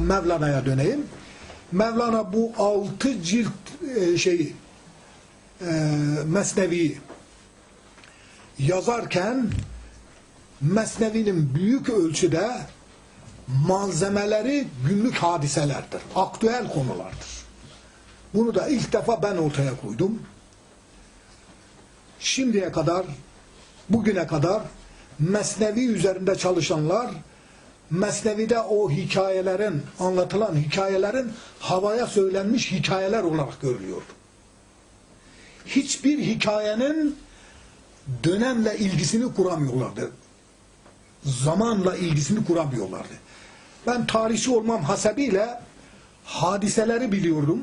Mevlana'ya döneyim. Mevlana bu altı cilt e, şeyi e, Mesnevi yazarken Mesnevi'nin büyük ölçüde malzemeleri günlük hadiselerdir. Aktüel konulardır. Bunu da ilk defa ben ortaya koydum. Şimdiye kadar, bugüne kadar Mesnevi üzerinde çalışanlar Mesnevi'de o hikayelerin, anlatılan hikayelerin havaya söylenmiş hikayeler olarak görülüyordu. Hiçbir hikayenin dönemle ilgisini kuramıyorlardı. Zamanla ilgisini kuramıyorlardı. Ben tarihçi olmam hasebiyle hadiseleri biliyordum.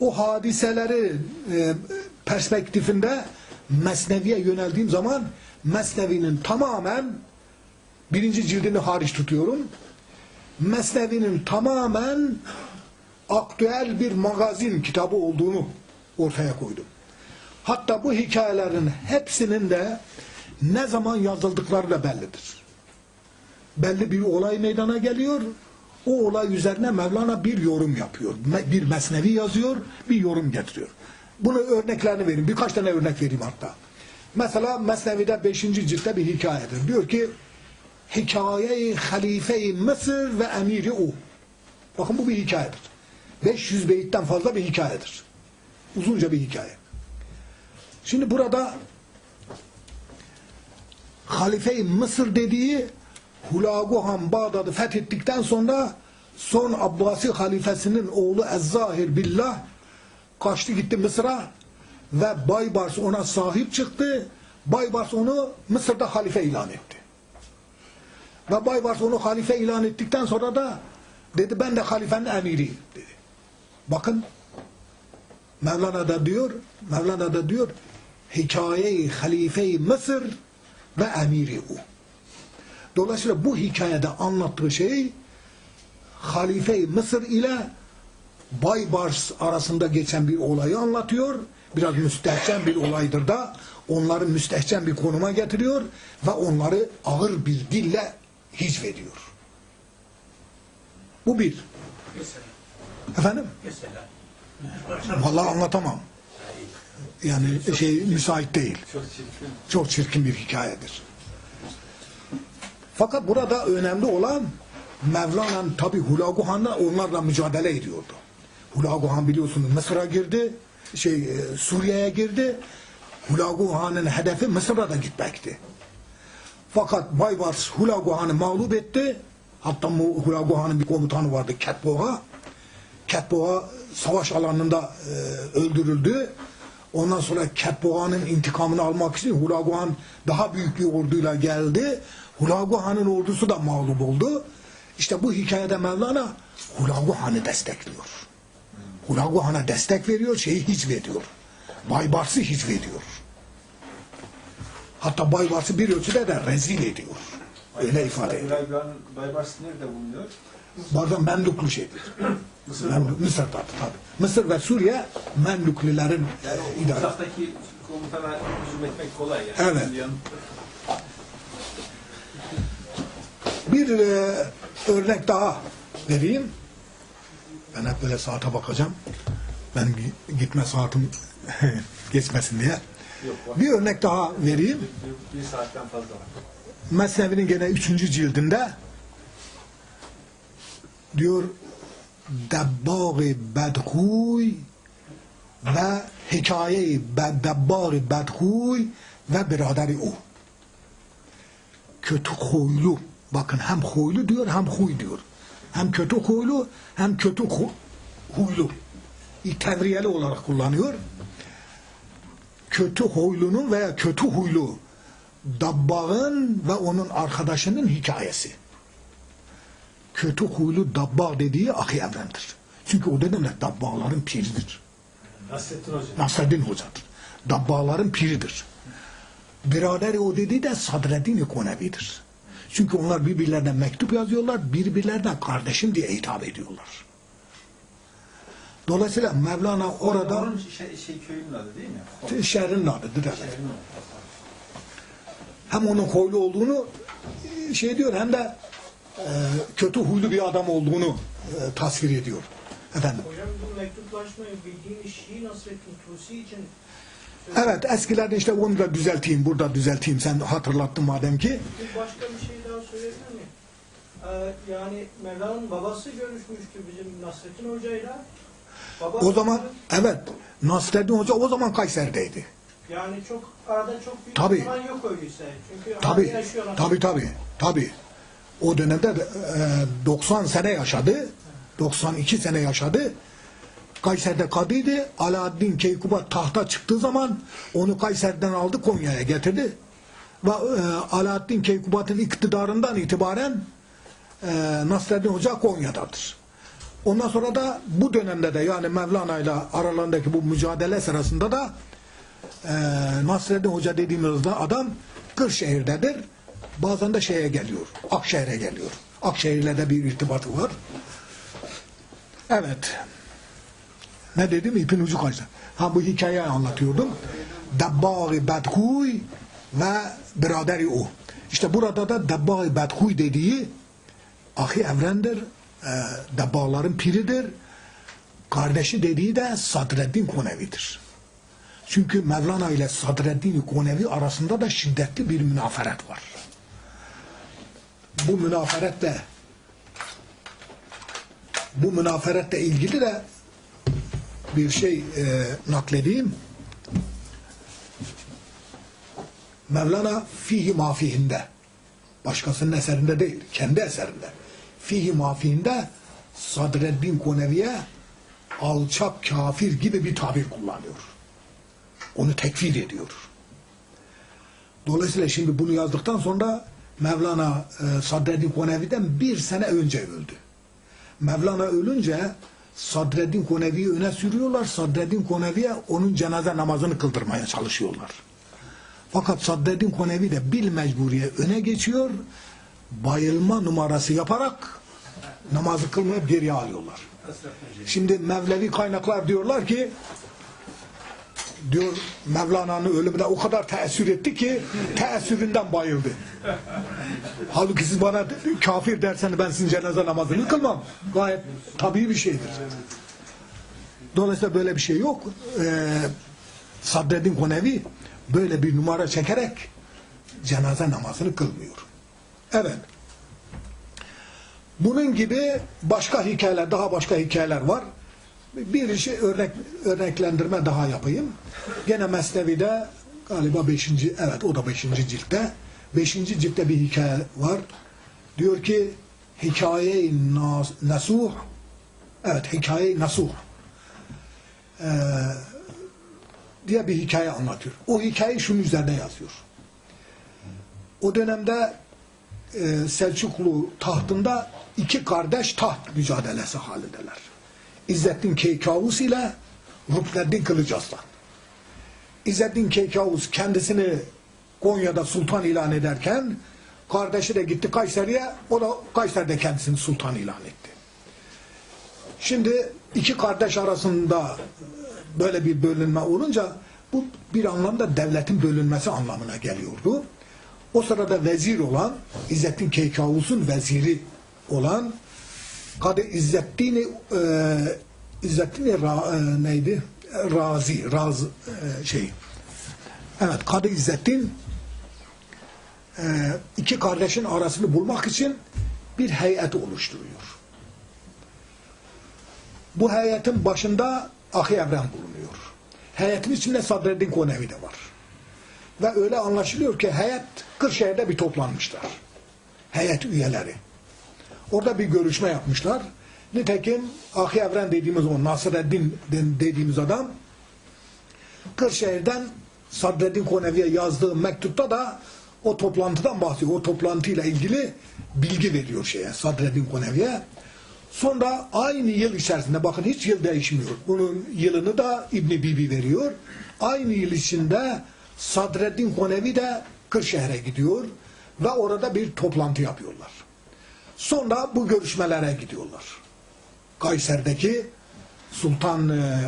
O hadiseleri e, perspektifinde Mesnevi'ye yöneldiğim zaman Mesnevi'nin tamamen birinci cildini hariç tutuyorum. Mesnevi'nin tamamen aktüel bir magazin kitabı olduğunu ortaya koydum. Hatta bu hikayelerin hepsinin de ne zaman yazıldıkları da bellidir. Belli bir olay meydana geliyor. O olay üzerine Mevlana bir yorum yapıyor. Bir mesnevi yazıyor, bir yorum getiriyor. Bunu örneklerini vereyim. Birkaç tane örnek vereyim hatta. Mesela Mesnevi'de 5. ciltte bir hikayedir. Diyor ki Hikaye-i Halife-i Mısır ve Emiri O. Bakın bu bir hikayedir. 500 beyitten fazla bir hikayedir. Uzunca bir hikaye. Şimdi burada Halife-i Mısır dediği Hulagu Han Bağdat'ı fethettikten sonra son Abbasi halifesinin oğlu Ezzahir Billah kaçtı gitti Mısır'a ve Baybars ona sahip çıktı. Baybars onu Mısır'da halife ilan etti. Ve Baybars onu halife ilan ettikten sonra da dedi ben de halifenin emiriyim dedi. Bakın Mevlana da diyor, Mevlana da diyor hikaye-i halife-i Mısır ve emiri o. Dolayısıyla bu hikayede anlattığı şey halife-i Mısır ile Baybars arasında geçen bir olayı anlatıyor. Biraz müstehcen bir olaydır da onları müstehcen bir konuma getiriyor ve onları ağır bir dille hicvediyor. Bu bir. Efendim? Vallahi anlatamam. Yani şey müsait değil. Çok çirkin. Çok çirkin bir hikayedir. Fakat burada önemli olan Mevlana'nın tabi Hulagu Han'la onlarla mücadele ediyordu. Hulagu Han biliyorsunuz Mısır'a girdi, şey e, Suriye'ye girdi. Hulagu Han'ın hedefi Mısır'a da gitmekti. Fakat Baybars Hulagu Han'ı mağlup etti. Hatta bu Hulagu Han'ın bir komutanı vardı Ketboğa. Ketboğa savaş alanında e, öldürüldü. Ondan sonra Ketboğa'nın intikamını almak için Hulagu Han daha büyük bir orduyla geldi. Hulagu Han'ın ordusu da mağlup oldu. İşte bu hikayede Mevlana Hulagu Han'ı destekliyor. Hulagu Han'a destek veriyor, şeyi hicvediyor. Baybars'ı hicvediyor. Hatta Baybars'ı bir ölçüde de rezil ediyor. Öyle ifade ediyor. Baybars, Baybars nerede bulunuyor? Bazen Memluklu şeydir. Memluk, Mısır'da tabii. Mısır ve Suriye Memluklilerin e, idare. uzaktaki komutana hücum etmek kolay yani. Evet. Bir e, örnek daha vereyim. Ben hep böyle saate bakacağım. Gi- gitme saatim geçmesin diye. Bir örnek daha vereyim. Bir, bir saatten fazla var. Mesnevi'nin gene üçüncü cildinde diyor Debbâg-ı Bedhuy ve Hikaye-i Debbâg-ı Bedhuy ve biraderi o. Kötü huylu. Bakın hem huylu diyor hem huy diyor. Hem kötü huylu hem kötü hu- huylu. Tevriyeli olarak kullanıyor. Kötü huylunun veya kötü huylu Dabbağ'ın ve onun arkadaşının hikayesi. Kötü huylu Dabbağ dediği Ahi Evren'dir. Çünkü o dönemde Dabbağların piridir. Nasrettin Hoca. Nasreddin Hoca'dır. Dabbağların piridir. Biraderi o dediği de Sadreddin Konevi'dir. Çünkü onlar birbirlerine mektup yazıyorlar, birbirlerine kardeşim diye hitap ediyorlar. Dolayısıyla Mevlana orada Onun şey, şey köyünün adı değil mi? şehrin adıdır. Evet. Şehrin adı. hem onun huylu olduğunu şey diyor hem de e, kötü huylu bir adam olduğunu e, tasvir ediyor. Efendim. Hocam bu mektuplaşmayı bildiğimiz Şii Nasrettin Tusi için Evet eskilerde işte onu da düzelteyim, burada düzelteyim. Sen hatırlattın madem ki. Başka bir şey daha söyleyebilir miyim? Ee, yani Mevlana'nın babası görüşmüştü bizim Nasrettin Hoca'yla. Babası, O zaman evet Nasreddin Hoca o zaman Kayseri'deydi. Yani çok arada çok büyük Tabii. bir zaman yok öyleyse. Çünkü Tabi, hala yaşıyorlar. tabi tabi, tabi. O dönemde de, e, 90 sene yaşadı, 92 sene yaşadı. Kayseri'de kadıydı. Alaaddin Keykubat tahta çıktığı zaman onu Kayseri'den aldı Konya'ya getirdi. Ve e, Alaaddin Keykubat'ın iktidarından itibaren e, Nasreddin Hoca Konya'dadır. Ondan sonra da bu dönemde de yani Mevlana ile aralarındaki bu mücadele sırasında da e, Nasreddin Hoca dediğimiz de adam Kırşehir'dedir. Bazen de şeye geliyor. Akşehir'e geliyor. Akşehir'le de bir irtibatı var. Evet. Ne dedim? İpin ucu kaçtı. Ha bu hikayeyi anlatıyordum. Debbâ-i Bedkuy ve biraderi o. İşte burada da Debbâ-i Bedkuy dediği ahi evrendir. E, Debbâların piridir. Kardeşi dediği de Sadreddin Konevi'dir. Çünkü Mevlana ile Sadreddin Konevi arasında da şiddetli bir münaferet var. Bu münaferetle bu münaferetle ilgili de bir şey e, nakledeyim. Mevlana fihi mafihinde başkasının eserinde değil, kendi eserinde. Fihi mafihinde Sadreddin Konevi'ye alçak kafir gibi bir tabir kullanıyor. Onu tekfir ediyor. Dolayısıyla şimdi bunu yazdıktan sonra Mevlana e, Sadreddin Konevi'den bir sene önce öldü. Mevlana ölünce Sadreddin Konevi'yi öne sürüyorlar. Sadreddin Konevi'ye onun cenaze namazını kıldırmaya çalışıyorlar. Fakat Sadreddin Konevi de bil mecburiye öne geçiyor. Bayılma numarası yaparak namazı kılmayıp geriye alıyorlar. Şimdi Mevlevi kaynaklar diyorlar ki diyor Mevlana'nın ölümüne o kadar teessür etti ki teessüründen bayıldı. Halbuki siz bana kafir derseniz ben sizin cenaze namazını kılmam. Gayet tabii bir şeydir. Dolayısıyla böyle bir şey yok. Ee, Sadreddin Konevi böyle bir numara çekerek cenaze namazını kılmıyor. Evet. Bunun gibi başka hikayeler, daha başka hikayeler var. Bir işi örnek, örneklendirme daha yapayım. Gene Mesnevi'de galiba 5. evet o da 5. ciltte. 5. ciltte bir hikaye var. Diyor ki hikaye-i nas- nasuh evet hikaye-i nasuh ee, diye bir hikaye anlatıyor. O hikayeyi şunun üzerine yazıyor. O dönemde e, Selçuklu tahtında iki kardeş taht mücadelesi halindeler. İzzettin Keykavus ile Rukneddin Kılıçaslan. İzzettin Keykavus kendisini Konya'da sultan ilan ederken kardeşi de gitti Kayseri'ye o da Kayseri'de kendisini sultan ilan etti. Şimdi iki kardeş arasında böyle bir bölünme olunca bu bir anlamda devletin bölünmesi anlamına geliyordu. O sırada vezir olan İzzettin Keykavus'un veziri olan Kadı İzzettin e, İzzettin e, neydi? Razi, Raz e, şey. Evet, Kadı İzzettin e, iki kardeşin arasını bulmak için bir heyet oluşturuyor. Bu heyetin başında Ahi Evren bulunuyor. Heyetin içinde Sadreddin Konevi de var. Ve öyle anlaşılıyor ki heyet Kırşehir'de bir toplanmışlar. Heyet üyeleri. Orada bir görüşme yapmışlar. Nitekim Ahi Evren dediğimiz o Nasreddin dediğimiz adam Kırşehir'den Sadreddin Konevi'ye yazdığı mektupta da o toplantıdan bahsediyor. O toplantıyla ilgili bilgi veriyor şeye Sadreddin Konevi'ye. Sonra aynı yıl içerisinde bakın hiç yıl değişmiyor. Bunun yılını da İbni Bibi veriyor. Aynı yıl içinde Sadreddin Konevi de Kırşehir'e gidiyor ve orada bir toplantı yapıyorlar. Sonra bu görüşmelere gidiyorlar. Kayseri'deki Sultan e,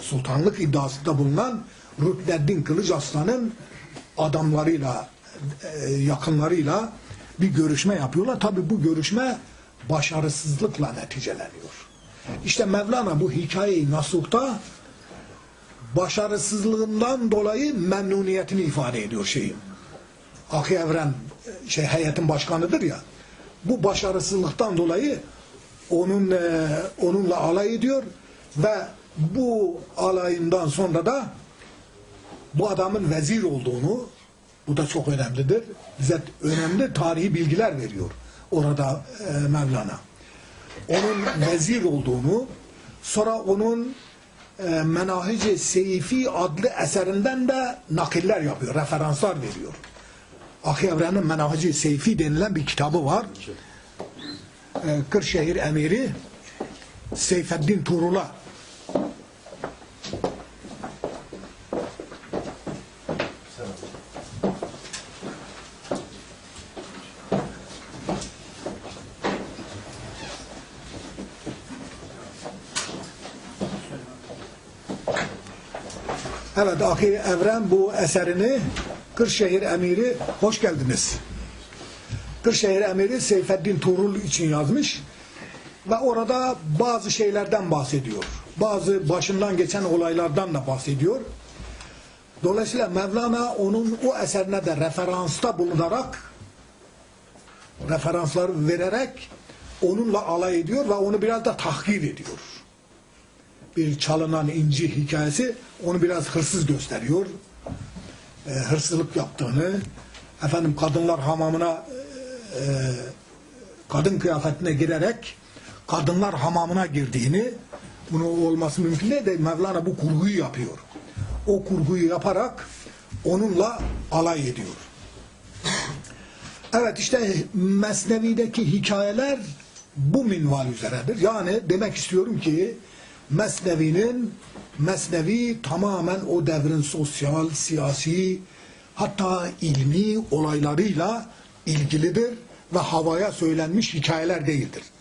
sultanlık iddiasında bulunan Rükneddin Kılıç Aslan'ın adamlarıyla e, yakınlarıyla bir görüşme yapıyorlar. Tabi bu görüşme başarısızlıkla neticeleniyor. İşte Mevlana bu hikayeyi Nasuh'ta başarısızlığından dolayı memnuniyetini ifade ediyor şeyin. Akı Evren şey heyetin başkanıdır ya. Bu başarısızlıktan dolayı onun e, onunla alay ediyor ve bu alayından sonra da bu adamın vezir olduğunu bu da çok önemlidir. Bize önemli tarihi bilgiler veriyor orada e, Mevlana. Onun vezir olduğunu sonra onun e, Menahic-i Seyfi adlı eserinden de nakiller yapıyor, referanslar veriyor. Akı Evren'in Menahic-i Seyfi denilen bir kitabı var. E, Kırşehir Emiri Seyfeddin Tuğrul'a Evet Akir Evren bu eserini Kırşehir Emiri hoş geldiniz. Kırşehir Emiri Seyfeddin Tuğrul için yazmış ve orada bazı şeylerden bahsediyor. Bazı başından geçen olaylardan da bahsediyor. Dolayısıyla Mevlana onun o eserine de referansta bulunarak referanslar vererek onunla alay ediyor ve onu biraz da tahkir ediyor bir çalınan inci hikayesi onu biraz hırsız gösteriyor. E, hırsızlık yaptığını, efendim kadınlar hamamına e, kadın kıyafetine girerek kadınlar hamamına girdiğini bunu olması mümkün değil de Mevlana bu kurguyu yapıyor. O kurguyu yaparak onunla alay ediyor. Evet işte Mesnevi'deki hikayeler bu minval üzeredir. Yani demek istiyorum ki Mesnevi'nin Mesnevi tamamen o devrin sosyal, siyasi hatta ilmi olaylarıyla ilgilidir ve havaya söylenmiş hikayeler değildir.